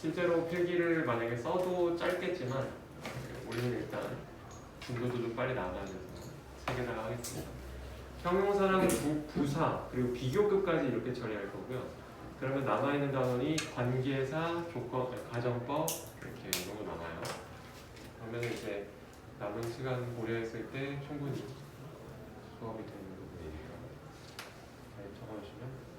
실제로 필기를 만약에 써도 짧겠지만 우리는 일단 진도도 좀 빨리 나가야 돼서 세 개다가 하겠습니다. 형용사랑 부, 부사 그리고 비교급까지 이렇게 처리할 거고요. 그러면 남아 있는 단원이 관계사, 조건, 가정법 이렇게 이 정도 남아요. 그러면 이제 남은 시간 고려했을 때 충분히 수업이 부분이니까 잘 적어주시면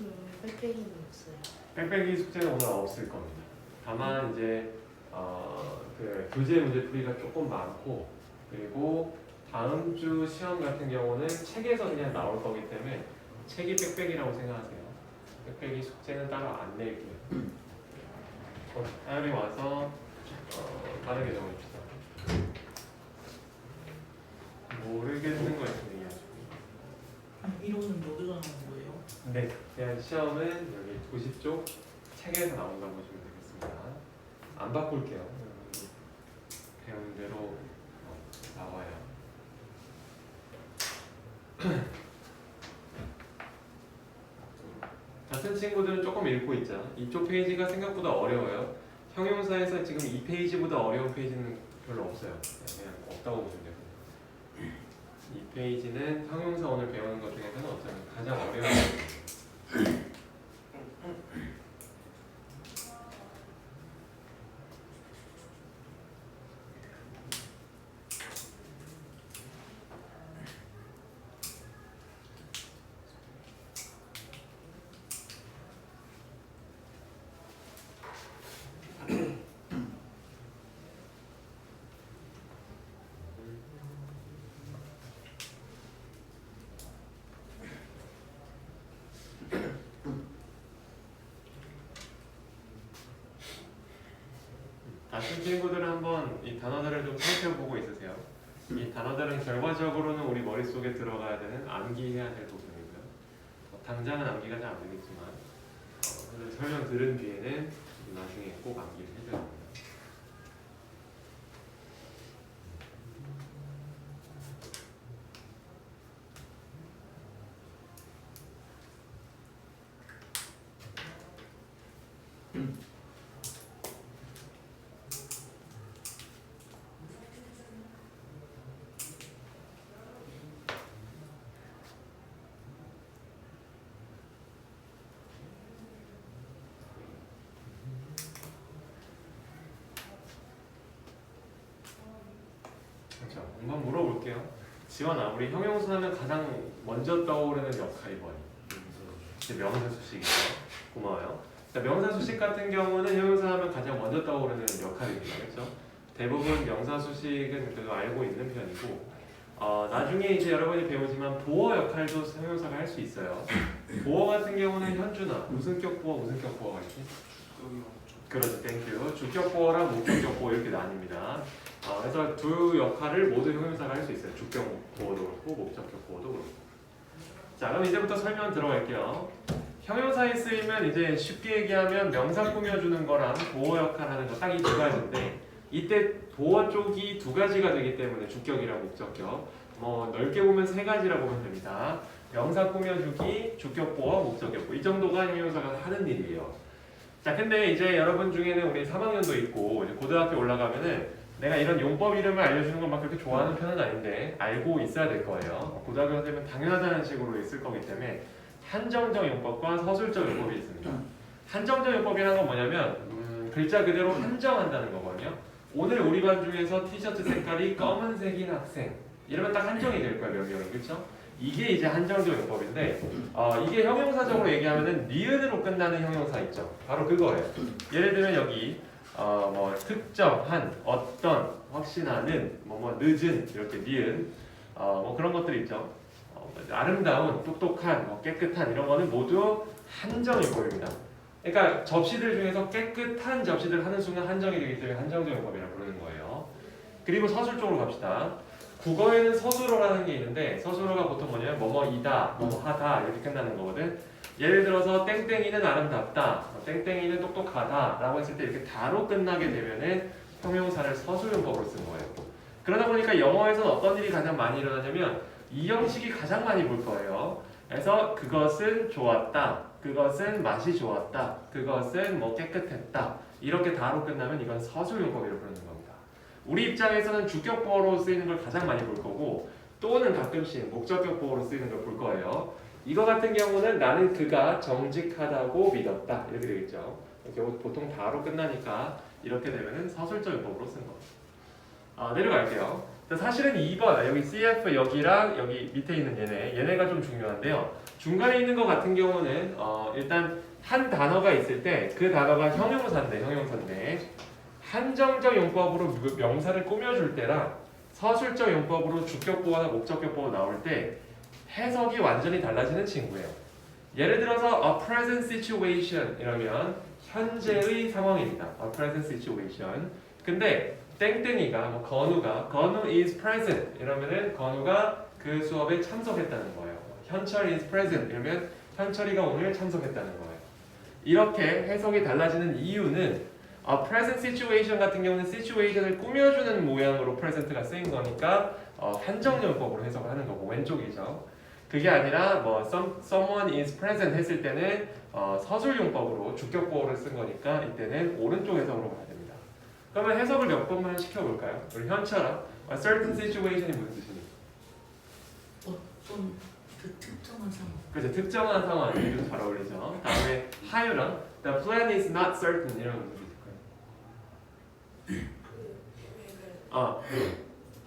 음, 빽빽이는 없어요. 뺑뺑이 숙제는 오늘 없을 겁니다. 다만 이제 어, 그 교재 문제 풀이가 조금 많고 그리고 다음 주 시험 같은 경우는 책에서 그냥 나올 거기 때문에 책이 빽빽이라고 생각하세요. 빽빽이 숙제는 따로 안 낼게요. 어, 하열이 와서 어, 빠르게 적어줍시다. 모르겠는 거 있으면 얘기하시고. 이론은 뭐 들어가는 네, 대한 시험은 여기 90쪽 책에서 나온다고 보시면 되겠습니다. 안 바꿀게요. 배운 대로 어, 나와요. 같은 친구들은 조금 읽고 있자. 이쪽 페이지가 생각보다 어려워요. 형용사에서 지금 이 페이지보다 어려운 페이지는 별로 없어요. 네, 그냥 없다고 보시면 되고. 이 페이지는 형용사 오늘 배우는 것 중에서는 어쩌면 가장 어려운 Mm-hmm. 같은 친구들은 한번 이 단어들을 좀 살펴보고 있으세요. 이 단어들은 결과적으로는 우리 머릿속에 들어가야 되는 암기해야 될 부분이고요. 어, 당장은 암기가 잘 안 되겠지만 어, 설명 들은 뒤에는 나중에 꼭 암기를 해줘야 합니다. 그렇죠. 한번 물어볼게요. 지원아, 우리 형용사 하면 가장 먼저 떠오르는 역할이 뭐니? 명사 수식이죠. 고마워요. 자, 명사 수식 같은 경우는 형용사 하면 가장 먼저 떠오르는 역할입니다. 그렇죠? 대부분 명사 수식은 그래도 알고 있는 편이고 어, 나중에 이제 여러분이 배우지만 보어 역할도 형용사가 할 수 있어요. 보어 같은 경우는 현준아, 무슨 격 보어, 무슨 격 보어가 있지? 그렇죠, 땡큐. 주격 보어랑 목격격 보어 이렇게 나뉩니다. 어, 그래서 두 역할을 모두 형용사가 할 수 있어요. 주격 보어도 그렇고 목적격 보어도 그렇고. 자, 그럼 이제부터 설명 들어갈게요. 형용사에 쓰이면 이제 쉽게 얘기하면 명사 꾸며주는 거랑 보어 역할 하는 거 딱 이 두 가지인데 이때 보어 쪽이 두 가지가 되기 때문에 주격이랑 목적격 뭐 넓게 보면 세 가지라고 보면 됩니다. 명사 꾸며주기, 주격 보어, 목적격 보어 이 정도가 형용사가 하는 일이에요. 자, 근데 이제 여러분 중에는 우리 3학년도 있고 이제 고등학교 올라가면은 내가 이런 용법 이름을 알려주는 건 막 그렇게 좋아하는 편은 아닌데 알고 있어야 될 거예요. 고등학교 되면 당연하다는 식으로 있을 거기 때문에 한정적 용법과 서술적 용법이 있습니다. 한정적 용법이라는 건 뭐냐면 음, 글자 그대로 한정한다는 거거든요. 오늘 우리 반 중에서 티셔츠 색깔이 검은색인 학생 이러면 딱 한정이 될 거예요 몇 명은 그렇죠? 이게 이제 한정적 용법인데 어, 이게 형용사적으로 얘기하면은 니은으로 끝나는 형용사 있죠. 바로 그거예요. 예를 들면 여기 어, 뭐 특정한 어떤 확신하는 뭐 뭐 늦은 이렇게 니은 어, 뭐 그런 것들 있죠. 어, 아름다운 똑똑한 뭐 깨끗한 이런 거는 모두 한정 용법입니다. 그러니까 접시들 중에서 깨끗한 접시들 하는 순간 한정이 되기 때문에 한정적 용법이라고 부르는 거예요. 그리고 서술 쪽으로 갑시다. 국어에는 서술어라는 게 있는데 서술어가 보통 뭐냐면 뭐뭐이다, 뭐뭐하다 이렇게 끝나는 거거든. 예를 들어서 땡땡이는 아름답다, 뭐 땡땡이는 똑똑하다라고 했을 때 이렇게 다로 끝나게 되면은 형용사를 서술용법으로 쓴 거예요. 그러다 보니까 영어에서는 어떤 일이 가장 많이 일어나냐면 이 형식이 가장 많이 볼 거예요. 그래서 그것은 좋았다, 그것은 맛이 좋았다, 그것은 뭐 깨끗했다 이렇게 다로 끝나면 이건 서술용법이라고 부르는 겁니다. 우리 입장에서는 주격 보어로 쓰이는 걸 가장 많이 볼 거고 또는 가끔씩 목적격 보어로 쓰이는 걸 볼 거예요. 이거 같은 경우는 나는 그가 정직하다고 믿었다 이렇게 되겠죠. 이렇게 보통 다로 끝나니까 이렇게 되면은 서술적 용법으로 쓴 겁니다. 아, 내려갈게요. 사실은 2번 여기 CF 여기랑 여기 밑에 있는 얘네 얘네가 좀 중요한데요. 중간에 있는 것 같은 경우는 어, 일단 한 단어가 있을 때 그 단어가 형용사인데 형용사인데 한정적 용법으로 명사를 꾸며줄 때랑 서술적 용법으로 주격보어나 목적격보어 나올 때 해석이 완전히 달라지는 친구예요. 예를 들어서 a present situation 이러면 현재의 상황입니다. a present situation. 근데 땡땡이가 뭐 건우가 건우 is present 이러면은 건우가 그 수업에 참석했다는 거예요. 현철 is present 이러면 현철이가 오늘 참석했다는 거예요. 이렇게 해석이 달라지는 이유는 아, present situation 같은 경우는 situation을 꾸며주는 모양으로 present가 쓰인 거니까 어, 한정용법으로 해석을 하는 거고 왼쪽이죠. 그게 아니라 뭐 some, someone is present 했을 때는 어, 서술용법으로 주격보어를 쓴 거니까 이때는 오른쪽 해석으로 가야 됩니다. 그러면 해석을 몇 번만 시켜볼까요? 우리 현철아, a certain situation이 무슨 뜻이니? 어떤 그 특정한 상황. 그죠 특정한 상황 좀잘 어울리죠. 다음에 하유랑 the plan is not certain 이런 거예요. 아,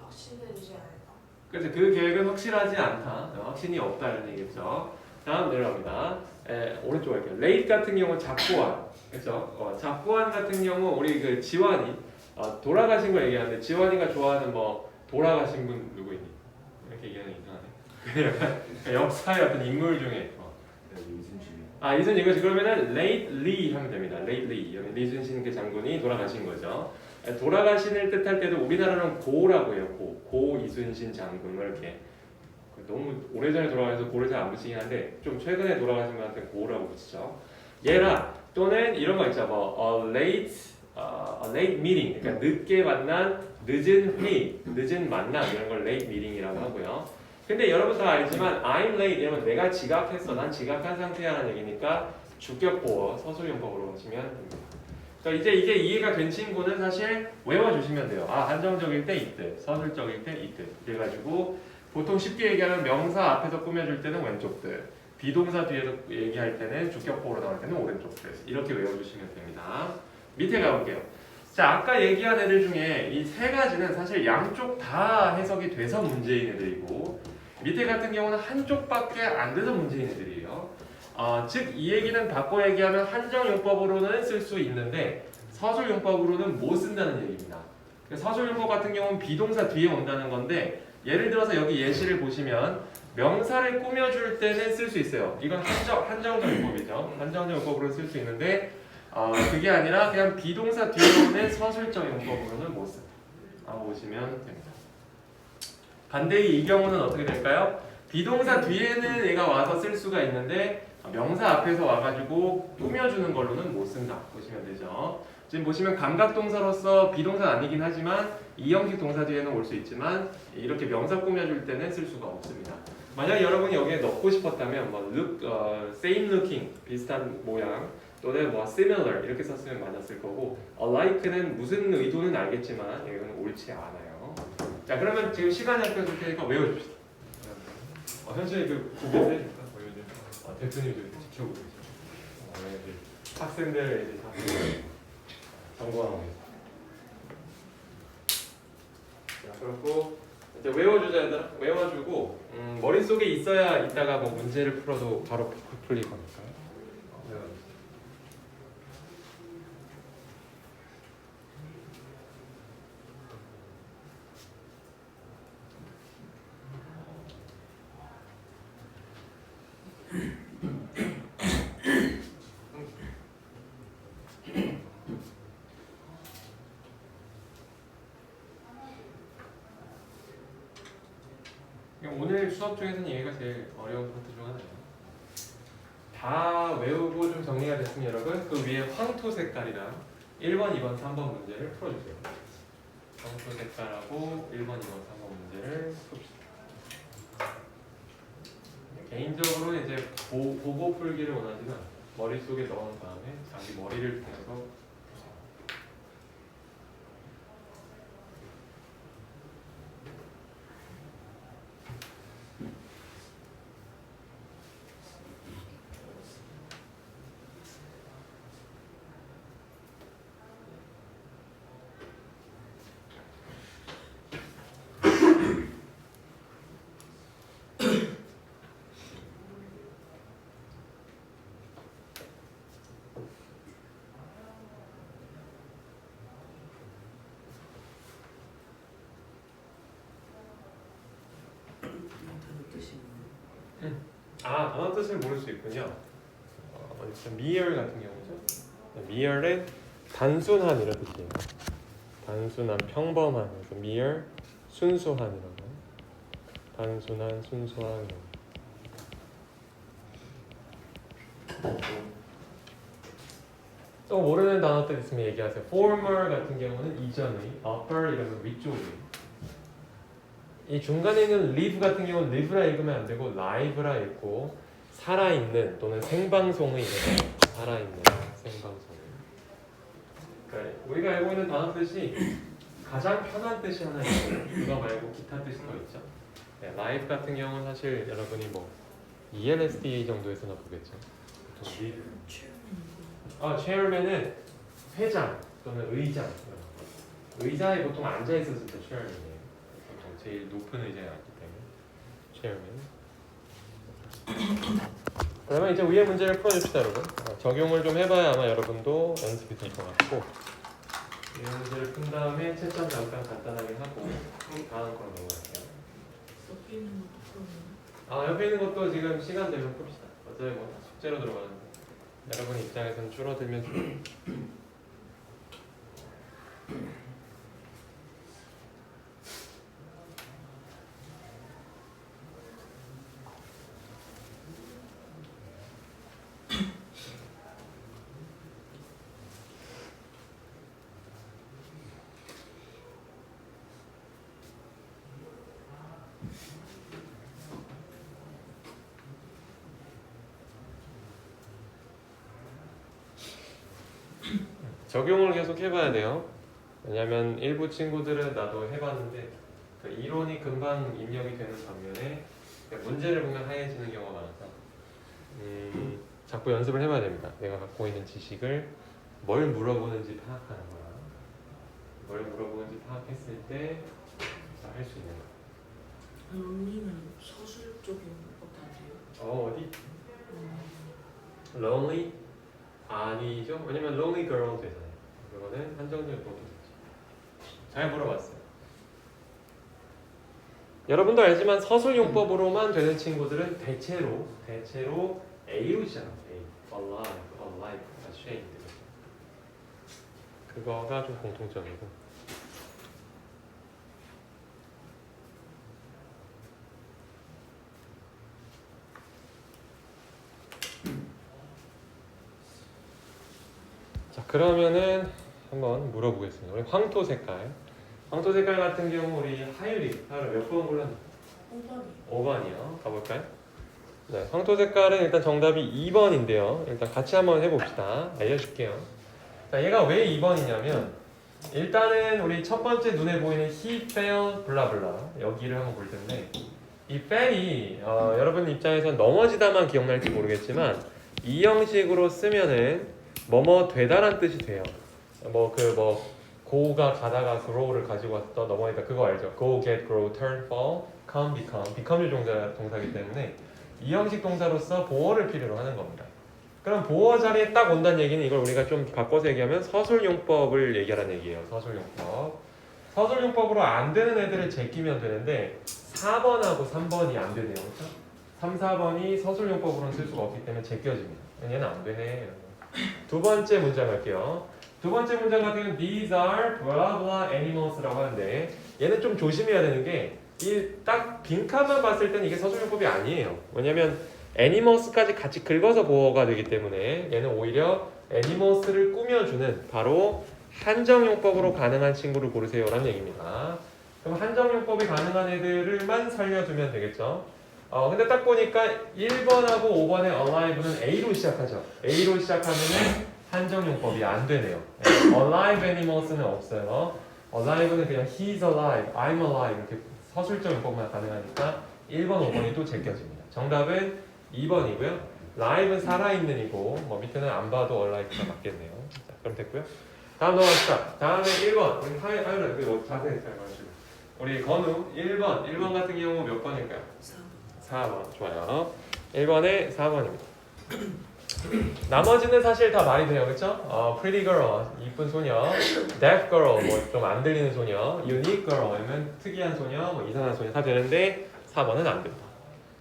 확신되지 않다. 그래서 그 계획은 확실하지 않다. 어, 확신이 없다 이런 얘기죠. 다음 내려갑니다. 에, 오른쪽 할게요. 레이트 같은 경우 작고한. 그렇죠? 어, 작고한 같은 경우 우리 그 지환이 어, 돌아가신 거 얘기하는데 지환이가 좋아하는 뭐 돌아가신 분 누구 있니? 이렇게 얘기하는 게 이상하네. 역사의 어떤 인물 중에 어. 아 이순 이거지 그러면은 lately 하면 됩니다. lately 여기 리순신 그 장군이 돌아가신 거죠. 에, 돌아가신을 뜻할 때도 우리나라는 고라고 해요. 고, 고 이순신 장군 뭐 이렇게 그 너무 오래전에 돌아가셔서 고를 잘 안 붙이긴 한데 좀 최근에 돌아가신 분한테 고라고 붙이죠. 얘라 또는 이런 거 있죠. 뭐 a late 어, a late meeting 그러니까 늦게 만난 늦은 회의, 늦은 만남 이런 걸 late meeting이라고 하고요. 근데 여러분 다 알지만 I'm late 이러면 내가 지각했어. 난 지각한 상태야라는 얘기니까 주격보어 서술용법으로 보시면 됩니다. 그러니까 이제 이게 이해가 된 친구는 사실 외워주시면 돼요. 아 한정적일 때 이때, 서술적일 때 이때. 그래가지고 보통 쉽게 얘기하면 명사 앞에서 꾸며줄 때는 왼쪽들, 비동사 뒤에서 얘기할 때는 주격보어로 나올 때는 오른쪽들. 이렇게 외워주시면 됩니다. 밑에 가볼게요. 자 아까 얘기한 애들 중에 이 세 가지는 사실 양쪽 다 해석이 돼서 문제인 애들이고 밑에 같은 경우는 한쪽밖에 안 돼서 문제인 애들이에요. 어, 즉이 얘기는 바꿔 얘기하면 한정용법으로는 쓸 수 있는데 서술용법으로는 못 쓴다는 얘기입니다. 그 서술용법 같은 경우는 비동사 뒤에 온다는 건데 예를 들어서 여기 예시를 보시면 명사를 꾸며줄 때는 쓸 수 있어요. 이건 한정, 한정적 용법이죠. 한정적 용법으로 쓸 수 있는데 어, 그게 아니라 그냥 비동사 뒤에 오는 서술적 용법으로는 못 쓴다. 보시면 됩니다. 반대의 이 경우는 어떻게 될까요? 비동사 뒤에는 얘가 와서 쓸 수가 있는데 명사 앞에서 와가지고 꾸며주는 걸로는 못 쓴다 보시면 되죠. 지금 보시면 감각동사로서 비동사 아니긴 하지만 이 형식 동사 뒤에는 올 수 있지만 이렇게 명사 꾸며줄 때는 쓸 수가 없습니다. 만약 여러분이 여기에 넣고 싶었다면 뭐 look, 어, same looking 비슷한 모양 또는 뭐 similar 이렇게 썼으면 맞았을 거고 alike는 무슨 의도는 알겠지만 이거는 옳지 않아요. 자 그러면 지금 시간이 약간 줄 테니까 외워줍시다. 어, 현준이 그 고개 해줄까? 뭐 요즘 어, 대표님 좀 지켜보고 계시죠. 어, 이제 학생들 이제 다 정보하고 계세요. 자 그렇고 이제 외워주자 얘들아 외워주고 음, 머릿속에 있어야 이따가 뭐 문제를 풀어도 바로 푸- 풀릴 거니까 어, 외워주세요. 수업 중에서는 얘가 제일 어려운 파트 중 하나예요. 다 외우고 좀 정리가 됐으면 여러분 그 위에 황토 색깔이랑 1번, 2번, 3번 문제를 풀어주세요. 황토 색깔하고 1번, 2번, 3번 문제를 풉시다. 개인적으로 이제 보, 보고 풀기를 원하지만 머릿속에 넣은 다음에 자기 머리를 통해서 아, 단어 뜻을 모를 수 있군요. 어, 있어? 미열 같은 경우죠. 미열은 단순한 이런 뜻이에요. 단순한, 평범한. 그래서 미열, 순수한이라고. 단순한, 순수한. 또 모르는 단어 뜻 있으면 얘기하세요. former 같은 경우는 이전의, upper 이러면 위쪽의. 이 중간에 있는 live 같은 경우는 live라 읽으면 안 되고 live라 읽고 살아있는 또는 생방송의 살아있는 생방송. 그러니까 우리가 알고 있는 단어 뜻이 가장 편한 뜻이 하나 있고 그거 말고 기타 뜻이 더 있죠. 네, live 같은 경우는 사실 여러분이 뭐 ELSDA 정도에서나 보겠죠. 아, chairman은 회장 또는 의장. 의자에 보통 앉아 있었을 때. 보통 제일 높은 의자에 앉기 때문에 chairman. 그러면 이제 위의 문제를 풀어줍시다, 여러분. 어, 적용을 좀 해봐야 아마 여러분도 연습이 될 것 같고 위의 문제를 푼 다음에 채점 잠깐 간단하게 하고 다음 거로 넘어갈게요. 옆에 있는 것도. 아 옆에 있는 것도 지금 시간 되면 풉시다. 어차피 뭐 숙제로 들어가는데 여러분 입장에서는 줄어들면 좋 적용을 계속 해봐야 돼요. 왜냐면 일부 친구들은 나도 해봤는데 그 이론이 금방 입력이 되는 반면에 문제를 보면 하얘지는 경우가 많아서 음, 자꾸 연습을 해봐야 됩니다. 내가 갖고 있는 지식을 뭘 물어보는지 파악하는 거야. 뭘 물어보는지 파악했을 때 할 수 있는 거야. 론리는 서술 쪽인 것도 아니에요. 어 어디? 음, lonely 아니죠? 왜냐면 lonely girl 되잖아요. 그거는 한정적 용법이겠지. 잘 물어봤어요. 여러분도 알지만 서술 용법으로만 되는 친구들은 대체로 대체로 A로시잖아. A, alive, alive, ashamed. 그거가 좀 공통점이고. 자 그러면은 한번 물어보겠습니다. 우리 황토 색깔. 황토 색깔 같은 경우 우리 하율이 하율 몇번 골랐나? 5번이. 5번이요. 가볼까요? 네, 황토 색깔은 일단 정답이 2번인데요. 일단 같이 한번 해봅시다. 알려줄게요. 자, 얘가 왜 2번이냐면 일단은 우리 첫 번째 눈에 보이는 he fell 블라블라 여기를 한번 볼 텐데 이 fell이 어, 여러분 입장에서 넘어지다만 기억날지 모르겠지만 이 형식으로 쓰면은 뭐뭐 되다란 뜻이 돼요. 뭐 그뭐 go가 가다가 grow를 가지고 왔다 넘어가니까 그거 알죠? go, get, grow, turn, fall, come, become. become의 동사, 동사기 때문에 이 형식 동사로서 보어를 필요로 하는 겁니다. 그럼 보어 자리에 딱 온다는 얘기는 이걸 우리가 좀 바꿔서 얘기하면 서술용법을 얘기하라는 얘기예요. 서술용법. 서술용법으로 안 되는 애들을 제끼면 되는데 4번하고 3번이 안 되네요. 그렇죠? 3, 4번이 서술용법으로는 쓸 수가 없기 때문에 제껴집니다. 얘는 안 되네. 두 번째 문장 갈게요. 두 번째 문장 같은 경우는 these are blah blah animals라고 하는데 얘는 좀 조심해야 되는 게 이딱딱 빈칸만 봤을 때는 이게 서술용법이 아니에요. 왜냐면 애니머스까지 같이 긁어서 보호가 되기 때문에 얘는 오히려 애니머스를 꾸며주는 바로 한정용법으로 가능한 친구를 고르세요라는 얘기입니다. 그럼 한정용법이 가능한 애들을만 살려두면 되겠죠. 어, 근데 딱 보니까 1번하고 5번의 alive는 A로 시작하죠. A로 시작하면은 한정용법이 안 되네요. 네, alive animals는 없어요. alive는 그냥 he's alive, I'm alive 이렇게 서술적 용법만 가능하니까 1번, 5번이 또 제껴집니다. 정답은 2번이고요. live는 살아있는 이고 뭐 밑에는 안 봐도 alive가 맞겠네요. 자, 그럼 됐고요. 다음 넘어갑시다. 다음에 1번. 우리 하이 하이라 그 자세히 잘 봐주시고. 우리 건우 1번. 1번 같은 경우 몇 번일까요? 4번. 4번 좋아요. 1번에 4번입니다. 나머지는 사실 다 말이 돼요, 그렇죠? 어, pretty girl, 이쁜 소녀, deaf girl, 뭐 좀 안 들리는 소녀, unique girl, 아니면 특이한 소녀, 뭐 이상한 소녀 다 되는데 4번은 안 된다.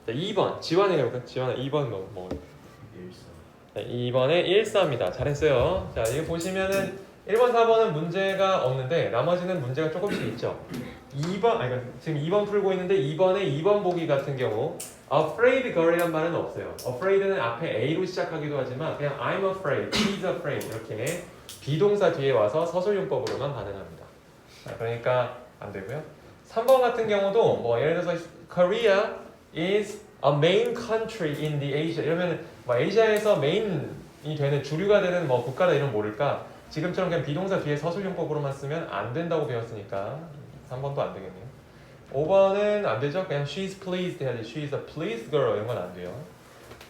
자, 2번 지원해 볼까요? 지원해 2번 뭐 뭐. 자, 2번에 1사입니다. 잘했어요. 자, 이거 보시면은 1번, 4번은 문제가 없는데 나머지는 문제가 조금씩 있죠. 2번, 아니 그러니까 지금 2번 풀고 있는데 2번에 2번 보기 같은 경우 afraid girl이란 말은 없어요. afraid는 앞에 A로 시작하기도 하지만 그냥 I'm afraid, he's afraid 이렇게 비동사 뒤에 와서 서술용법으로만 가능합니다. 자, 그러니까 안 되고요. 3번 같은 경우도 뭐 예를 들어서 Korea is a main country in the Asia 이러면 뭐 아시아에서 메인이 되는 주류가 되는 뭐 국가다 이런 모를까 지금처럼 그냥 비동사 뒤에 서술용법으로만 쓰면 안 된다고 배웠으니까 3번도 안 되겠네요. 5번은 안 되죠? 그냥 she's pleased 해야지. she's a pleased girl 이런 건 안 돼요.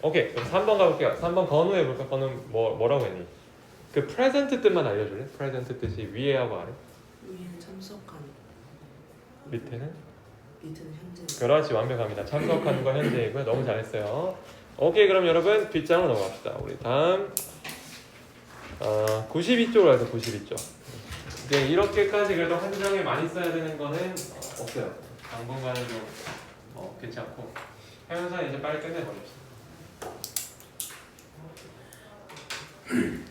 오케이. 그럼 3번 가볼게요. 3번 건우 해볼까? 건우 뭐, 뭐라고 했니? 그 present 뜻만 알려줄래? present 뜻이 위에 하고 아래? 위에는 참석한, 밑에는? 밑에는 현재. 그렇지 완벽합니다. 거 현재이고요. 너무 잘했어요. 오케이 그럼 여러분 뒷장으로 넘어갑시다. 우리 다음 어, 92쪽으로 가서 92쪽. 네 이렇게까지 그래도 한 장에 많이 써야 되는 거는 어, 없어요. 당분간은 좀 어, 괜찮고 해운사 이제 빨리 끝내버립시다. 잘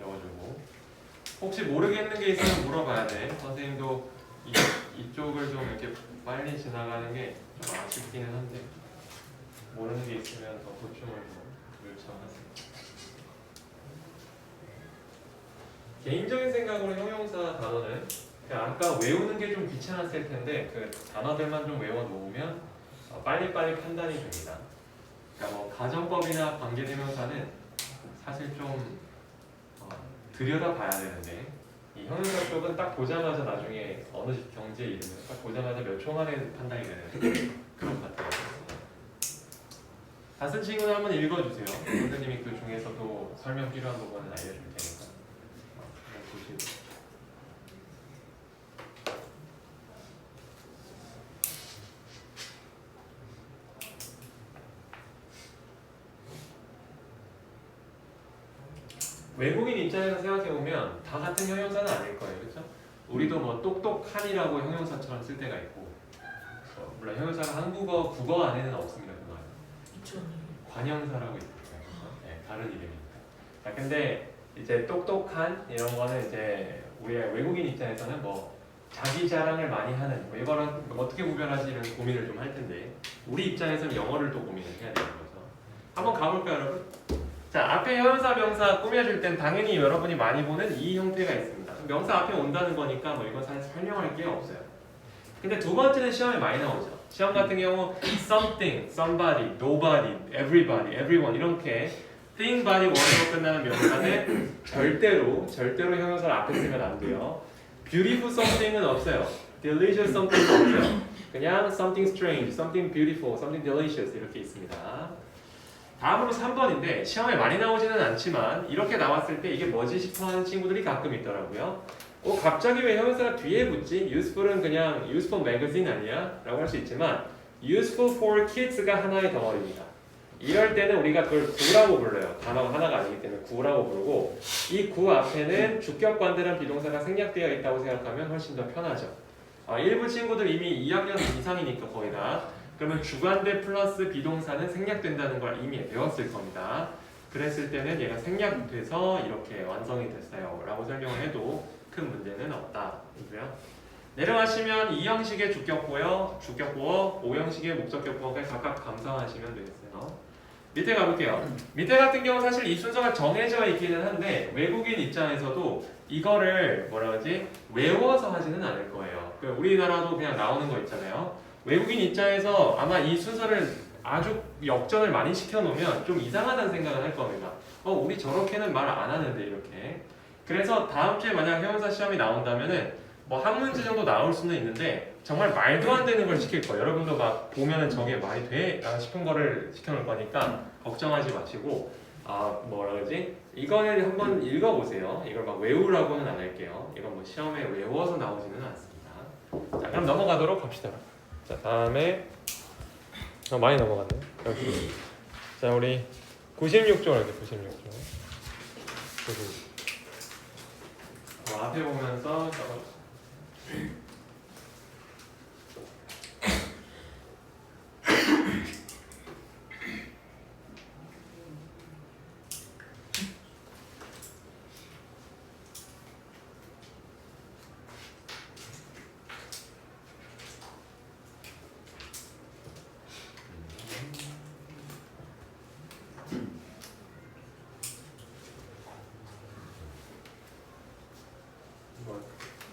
적어주고 혹시 모르겠는 게 있으면 물어봐야 돼. 선생님도 이, 이쪽을 좀 이렇게 빨리 지나가는 게 좀 아쉽기는 한데 모르는 게 있으면 더 보충을 좀 요청하세요. 개인적인 생각으로 형용사 단어는 그냥 아까 외우는 게 좀 귀찮았을 텐데 그 단어들만 좀 외워 놓으면 어, 빨리빨리 판단이 됩니다. 그러니까 뭐 가정법이나 관계대명사는 사실 좀 어, 들여다 봐야 되는데 이 형용사 쪽은 딱 보자마자 나중에 어느 경제 이름을 딱 보자마자 몇 초 만에 판단이 되는 그런 것 같아요. 다쓴 친구는 한번 읽어주세요. 선생님이 그 중에서도 설명 필요한 부분은 알려줄 테니까 어, 한번 보시고. 외국인 입장에서 생각해 보면 다 같은 형용사는 아닐 거예요, 그렇죠? 우리도 뭐 똑똑한이라고 형용사처럼 쓸 때가 있고, 어, 물론 형용사가 한국어 국어 안에는 없습니다. 이천이. 관형사라고 있어요. 네, 다른 이름이니까. 자, 근데 이제 똑똑한 이런 거는 이제 우리 외국인 입장에서는 뭐 자기 자랑을 많이 하는 뭐 이거랑 어떻게 구별하지 이런 고민을 좀 할 텐데 우리 입장에서는 영어를 또 고민을 해야 되는 거죠. 한번 가볼까요, 여러분? 자, 앞에 형용사 명사 꾸며줄 땐 당연히 여러분이 많이 보는 이 형태가 있습니다. 명사 앞에 온다는 거니까 뭐 이건 사실 설명할 게 없어요. 근데 두 번째는 시험에 많이 나오죠. 시험 같은 경우 something, somebody, nobody, everybody, everyone 이렇게 thing, body, one으로 끝나는 명사는 절대로 절대로 형용사를 앞에 쓰면 안 돼요. beautiful something은 없어요. delicious something은 없어요. 그냥 something strange, something beautiful, something delicious 이렇게 있습니다. 다음으로 3번인데 시험에 많이 나오지는 않지만 이렇게 나왔을 때 이게 뭐지 싶어 하는 친구들이 가끔 있더라고요. 어 갑자기 왜 형용사가 뒤에 붙지? useful은 그냥 useful magazine 아니야? 라고 할 수 있지만 useful for kids가 하나의 덩어리입니다. 이럴 때는 우리가 그걸 구라고 불러요. 단어가 하나가 아니기 때문에 구라고 부르고 이 구 앞에는 주격관대란 비동사가 생략되어 있다고 생각하면 훨씬 더 편하죠. 아, 일부 친구들 이미 2학년 이상이니까 거의 다 그러면 주관대 플러스 비동사는 생략된다는 걸 이미 배웠을 겁니다. 그랬을 때는 얘가 생략돼서 이렇게 완성이 됐어요. 라고 설명을 해도 큰 문제는 없다. 이고요. 내려가시면 이 형식의 주격보어, 주격보어, O 형식의 목적격보어가 각각 감상하시면 되겠어요. 밑에 가볼게요. 밑에 같은 경우 사실 이 순서가 정해져 있기는 한데 외국인 입장에서도 이거를 뭐라 그러지 외워서 하지는 않을 거예요. 그 우리나라도 그냥 나오는 거 있잖아요. 외국인 입장에서 아마 이 순서를 아주 역전을 많이 시켜놓으면 좀 이상하다는 생각을 할 겁니다. 어, 우리 저렇게는 말 안 하는데 이렇게. 그래서 다음 주에 만약 형용사 시험이 나온다면은 뭐 한 문제 정도 나올 수는 있는데 정말 말도 안 되는 걸 시킬 거예요. 여러분도 막 보면은 저게 말이 돼? 아, 싶은 거를 시켜놓을 거니까 걱정하지 마시고 아 뭐라 그러지? 이거를 한번 읽어보세요. 이걸 막 외우라고는 안 할게요. 이건 뭐 시험에 외워서 나오지는 않습니다. 자 그럼 넘어가도록 합시다. 자 다음에 어, 많이 넘어갔네. 여기 자 우리 96조 할게 96조. 96. 어, 앞에 보면서.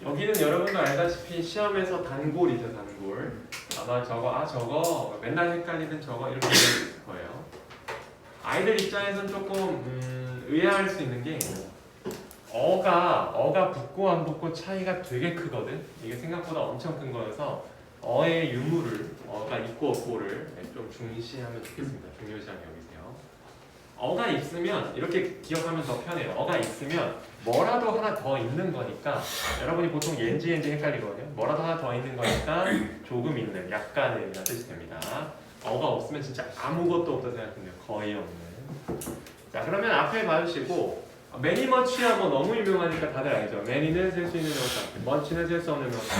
여기는 여러분도 알다시피 시험에서 단골이죠 단골. 아마 저거 아 저거 맨날 헷갈리는 저거 이렇게 될 거예요. 아이들 입장에선 조금 음, 의아할 수 있는 게 어가 어가 붙고 안 붙고 차이가 되게 크거든? 이게 생각보다 엄청 큰 거여서 어의 유무를 어가 있고 없고를 좀 중시하면 좋겠습니다. 중요시하게 여기세요 어가 있으면 이렇게 기억하면 더 편해요 어가 있으면 뭐라도 하나 더 있는 거니까 여러분이 보통 옌지 옌지 헷갈리거든요. 뭐라도 하나 더 있는 거니까 조금 있는, 약간의 이런 뜻이 됩니다. 어가 없으면 진짜 아무것도 없다 생각하면 거의 없는. 자 그러면 앞에 봐주시고 매니 머치야 뭐 너무 유명하니까 다들 알죠. 매니는 셀 수 있는 명사, 머치는 셀 수 없는 명사.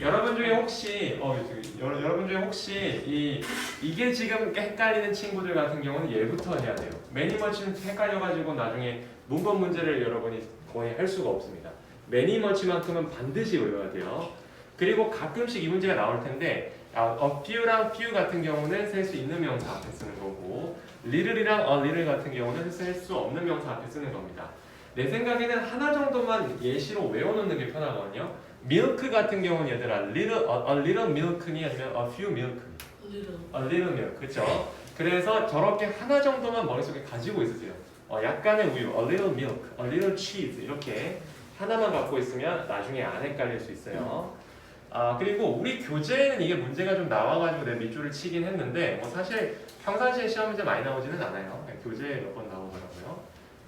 여러분 중에 혹시 어 여러분 중에 혹시 이 이게 지금 헷갈리는 친구들 같은 경우는 얘부터 해야 돼요. 매니 머치는 헷갈려가지고 나중에 문법 문제를 여러분이 거의 할 수가 없습니다. 매니 머치만큼은 반드시 외워야 돼요. 그리고 가끔씩 이 문제가 나올 텐데 아, a few랑 few 같은 경우는 셀수 있는 명사 앞에 쓰는 거고 little이랑 a little 같은 경우는 셀수 없는 명사 앞에 쓰는 겁니다. 내 생각에는 하나 정도만 예시로 외워놓는 게 편하거든요. Milk 같은 경우는 얘들아 little, a, a little milk니 아니면 a few milk a little milk 그렇죠? 그래서 저렇게 하나 정도만 머릿속에 가지고 있으세요. 어, 약간의 우유, a little milk, a little cheese 이렇게 하나만 갖고 있으면 나중에 안 헷갈릴 수 있어요. 아 그리고 우리 교재에는 이게 문제가 좀 나와가지고 내 밑줄을 치긴 했는데 뭐 사실 평상시에 시험 문제 많이 나오지는 않아요. 교재에 몇번 나오더라고요.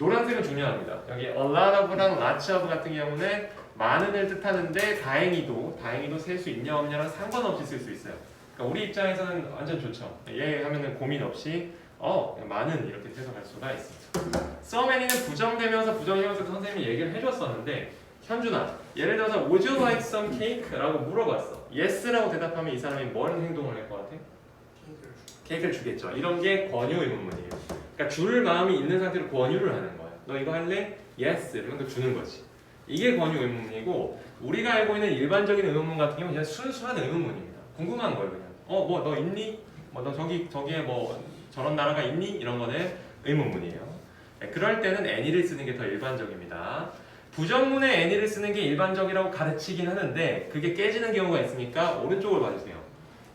노란색은 중요합니다. 여기 a lot of랑 lots of 같은 경우는 많은을 뜻하는데 다행히도 다행히도 셀 수 있냐 없냐랑 상관없이 쓸 수 있어요. 그러니까 우리 입장에서는 완전 좋죠. 얘 하면은 고민 없이 어 많은 이렇게 해석할 수가 있습니다. 써맨이는 부정되면서 부정이면서 선생님이 얘기를 해줬었는데 현준아 예를 들어서 Would you like some cake? 라고 물어봤어. Yes라고 대답하면 이 사람이 뭔 행동을 할 것 같아? 케이크를 주겠죠. 이런 게 권유 의문문이에요. 그러니까 줄 마음이 있는 상태로 권유를 하는 거야. 너 이거 할래? Yes. 이러면 또 주는 거지. 이게 권유 의문문이고 우리가 알고 있는 일반적인 의문문 같은 경우는 그냥 순수한 의문문입니다. 궁금한 거예요, 그냥. 어, 뭐 너 있니? 뭐 너 저기 저기에 뭐 저런 나라가 있니? 이런 거는 의문문이에요. 네, 그럴 때는 any를 쓰는 게 더 일반적입니다. 부정문에 any를 쓰는 게 일반적이라고 가르치긴 하는데 그게 깨지는 경우가 있으니까 오른쪽을 봐주세요.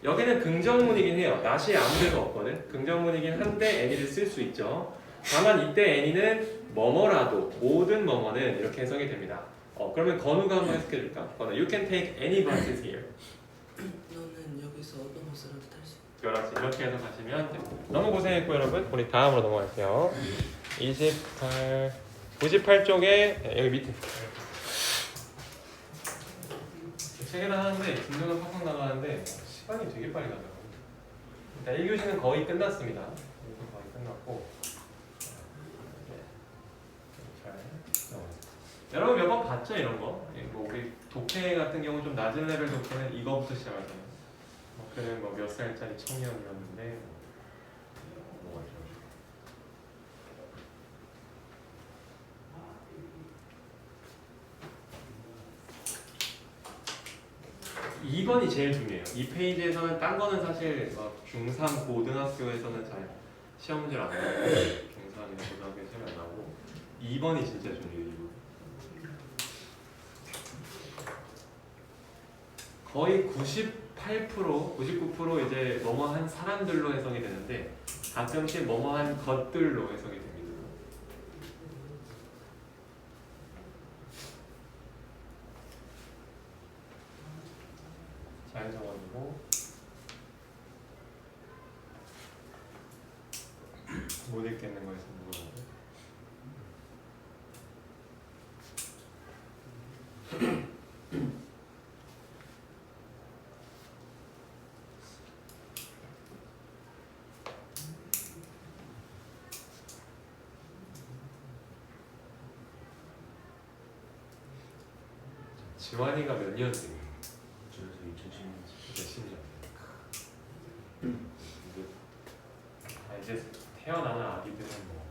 여기는 긍정문이긴 해요. not이 아무데도 없거든. 긍정문이긴 한데 any를 쓸 수 있죠. 다만 이때 any는 뭐뭐라도 모든 뭐뭐는 이렇게 해석이 됩니다. 어 그러면 건우가 한번 해석해 줄까? 건우, you can take any buses here. 너는 여기서 어떤 것으로도 탈 수 그렇지 이렇게 해석하시면 됩니다. 너무 고생했고 여러분 우리 다음으로 넘어갈게요. 28, 98쪽에 여기 밑에 책에다 하는데 진도는 팍팍 나가는데 시간이 되게 빨리 가더라고요. 일단 1교시는 거의 끝났습니다. 거의 끝났고 네. 여러분 몇 번 봤죠 이런 거? 예, 뭐 우리 독해 같은 경우 좀 낮은 레벨 독해는 이거부터 시작하잖아요. 뭐 그는 뭐 몇 살짜리 청년이었는데 뭐, 뭐가 좀 2번이 제일 중요해요. 이 페이지에서는 딴 거는 사실 막 중3 고등학교에서는 잘 시험 문제를 안 나오고 중3이나 고등학교 시험 안 나오고 2번이 진짜 중요해요. 2번. 거의 98% 99% 이제 뭐뭐한 사람들로 해석이 되는데 가끔씩 뭐뭐한 것들로 해석이 됩니다. 잘 적어주고 못 읽겠는 거에서 물어보고 지환이가 몇 년생이에요? 저에서 2010년 몇십 년? 아, 이제 태어나는 아기들은 뭐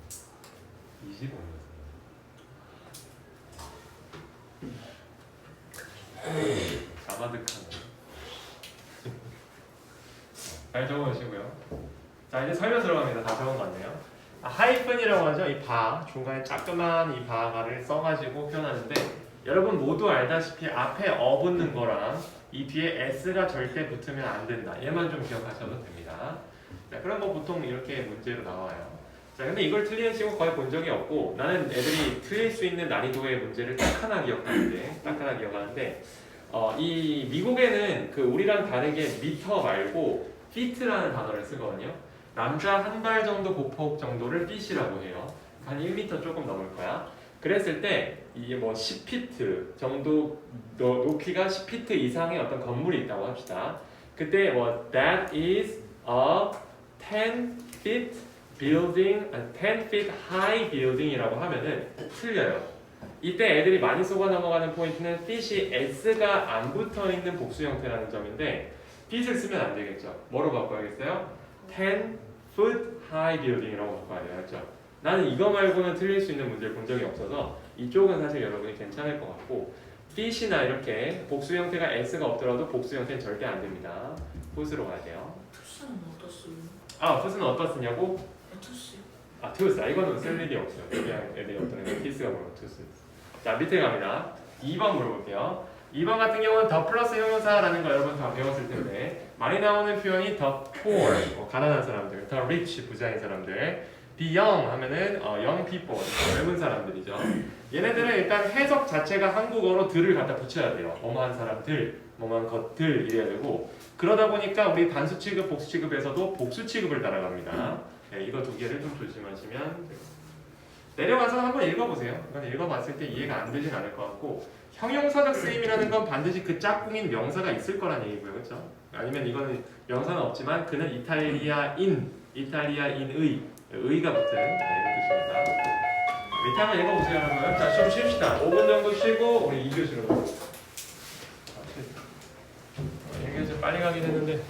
25년. 자바득하네. 잘 적어주시고요. 자 이제 설명 들어갑니다. 다 적은 것 같네요. 아, 하이픈이라고 하죠. 이 바, 중간에 자그마한 이 바가를 써가지고 표현하는데 여러분 모두 알다시피 앞에 어 붙는 거랑 이 뒤에 s가 절대 붙으면 안 된다. 얘만 좀 기억하셔도 됩니다. 자, 그럼 뭐 보통 이렇게 문제로 나와요. 자, 근데 이걸 틀리는 친구 거의 본 적이 없고 나는 애들이 틀릴 수 있는 난이도의 문제를 딱 하나 기억하는데 딱 하나 기억하는데 어, 이 미국에는 그 우리랑 다르게 미터 말고 feet라는 단어를 쓰거든요. 남자 한 발 정도 보폭 정도를 feet이라고 해요. 한 1m 조금 넘을 거야. 그랬을 때 이게 뭐 10피트 정도 노- 높이가 10피트 이상의 어떤 건물이 있다고 합시다. 그때 뭐 that is a 10 feet building, a 10 feet high building이라고 하면은 틀려요. 이때 애들이 많이 속아 넘어가는 포인트는 feet이 s가 안 붙어 있는 복수 형태라는 점인데 feet을 쓰면 안 되겠죠. 뭐로 바꿔야겠어요? 10 foot high building이라고 바꿔야. 그렇죠? 나는 이거 말고는 틀릴 수 있는 문제를 본 적이 없어서 이쪽은 사실 여러분이 괜찮을 것 같고 feet이나 이렇게 복수 형태가 s가 없더라도 복수 형태는 절대 안 됩니다. foot으로 가야 돼요. 투스는 어떻어요? 아, foot은 어디다 쓰냐고? 투스요? 아. 아, 이거는 쓸 일이 없어요. 그냥 애들이 어떤 애가 tooth가 뭐고 tooth. 자, 밑에 갑니다. 2번 물어볼게요. 2번 같은 경우는 더 플러스 형용사라는 거 여러분 다 배웠을 텐데 많이 나오는 표현이 더 poor, 어, 가난한 사람들, 더 rich, 부자인 사람들, be young 하면은 어, young people, 젊은 사람들이죠. 얘네들은 일단 해석 자체가 한국어로 들을 갖다 붙여야 돼요. 뭐뭐한 사람들, 뭐뭐한 것들 이래야 되고 그러다 보니까 우리 단수 취급, 복수 취급에서도 복수 취급을 따라갑니다. 네, 이거 두 개를 좀 조심하시면. 내려가서 한번 읽어보세요. 이건 읽어봤을 때 이해가 안 되진 않을 것 같고 형용사적 쓰임이라는 건 반드시 그 짝꿍인 명사가 있을 거란 얘기고요, 그렇죠? 아니면 이거는 명사는 없지만 그는 이탈리아인, 이탈리아인의 의가 붙은 네, 뜻입니다. 밑에 한번 읽어보세요, 여러분. 자, 좀 쉽시다. 5분 정도 쉬고 우리 2교시로. 아, 1교시 빨리 가긴 했는데